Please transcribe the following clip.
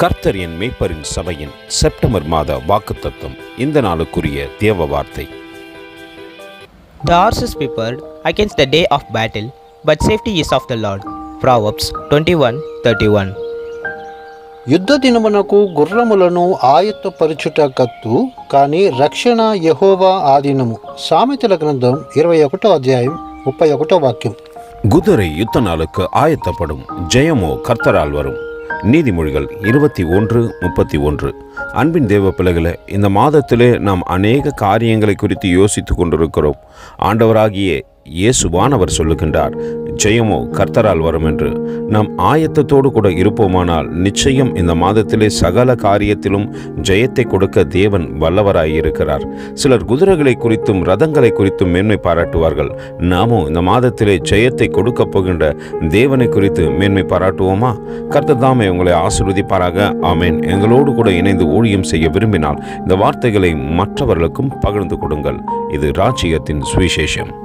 கர்த்தர் என் மேய்ப்பரின் சபையின் செப்டம்பர் மாத வாக்குத்தத்தம் இந்த நாளுக்குரிய தேவ வார்த்தை The horse is prepared against the day of battle, but safety is of the Lord. Proverbs 21:31. యుద్ధ దినమునకు గుర్రములను ఆయత్తపరచుట కత్తు కానీ రక్షణ యహోవా ఆధీనము సామెతల గ్రంథం ఇరవై ఒకటో అధ్యాయం ముప్పై ఒకటో వాక్యం குதிரை யுத்த நாளுக்கு ஆயத்தப்படும் ஜெயமோ கர்த்தரால் வரும் நீதிமொழிகள் இருபத்தி ஒன்று முப்பத்தி ஒன்று. அன்பின் தேவ பிள்ளைகளே இந்த மாதத்திலே நாம் அநேக காரியங்களை குறித்து யோசித்து கொண்டிருக்கிறோம். ஆண்டவராகிய இயேசுவானவர் சொல்லுகின்றார் ஜெயமோ கர்த்தரால் வரும் என்று. நாம் ஆயத்தத்தோடு கூட இருப்போமானால் நிச்சயம் இந்த மாதத்திலே சகல காரியத்திலும் ஜெயத்தை கொடுக்க தேவன் வல்லவராயிருக்கிறார். சிலர் குதிரைகளை குறித்தும் ரதங்களை குறித்தும் மேன்மை பாராட்டுவார்கள். நாமும் இந்த மாதத்திலே ஜெயத்தை கொடுக்க போகின்ற தேவனை குறித்து மேன்மை பாராட்டுவோமா? கர்த்தர் தாமே உங்களை ஆசிர்வதிப்பாராக. ஆமேன். எங்களோடு கூட இணைந்து ஊழியம் செய்ய விரும்பினால் இந்த வார்த்தைகளை மற்றவர்களுக்கும் பகிர்ந்து கொடுங்கள். இது ராஜ்யத்தின் சுவிசேஷம்.